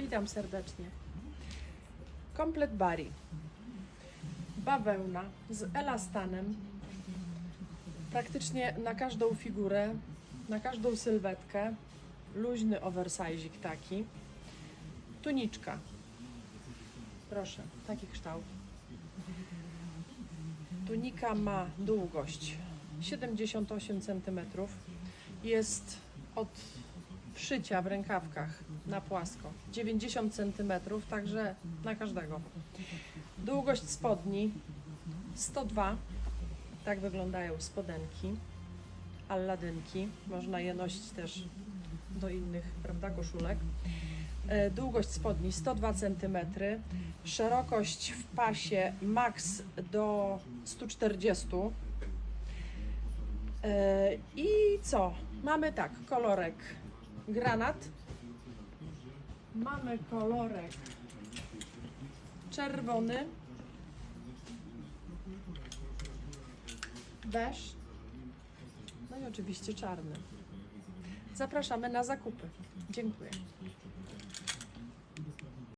Witam serdecznie. Komplet Bari. Bawełna z elastanem. Praktycznie na każdą figurę, na każdą sylwetkę. Luźny oversizik taki. Tuniczka. Proszę, taki kształt. Tunika ma długość 78 cm. Jest od wszycia w rękawkach na płasko 90 cm, także na każdego. Długość spodni 102. Tak wyglądają spodenki, alladynki. Można je nosić też do innych, prawda, koszulek. E, Długość spodni 102 cm, szerokość w pasie max do 140 E, I co? Mamy tak, kolorek granat. Mamy kolorek czerwony. Beż. No i oczywiście czarny. Zapraszamy na zakupy. Dziękuję.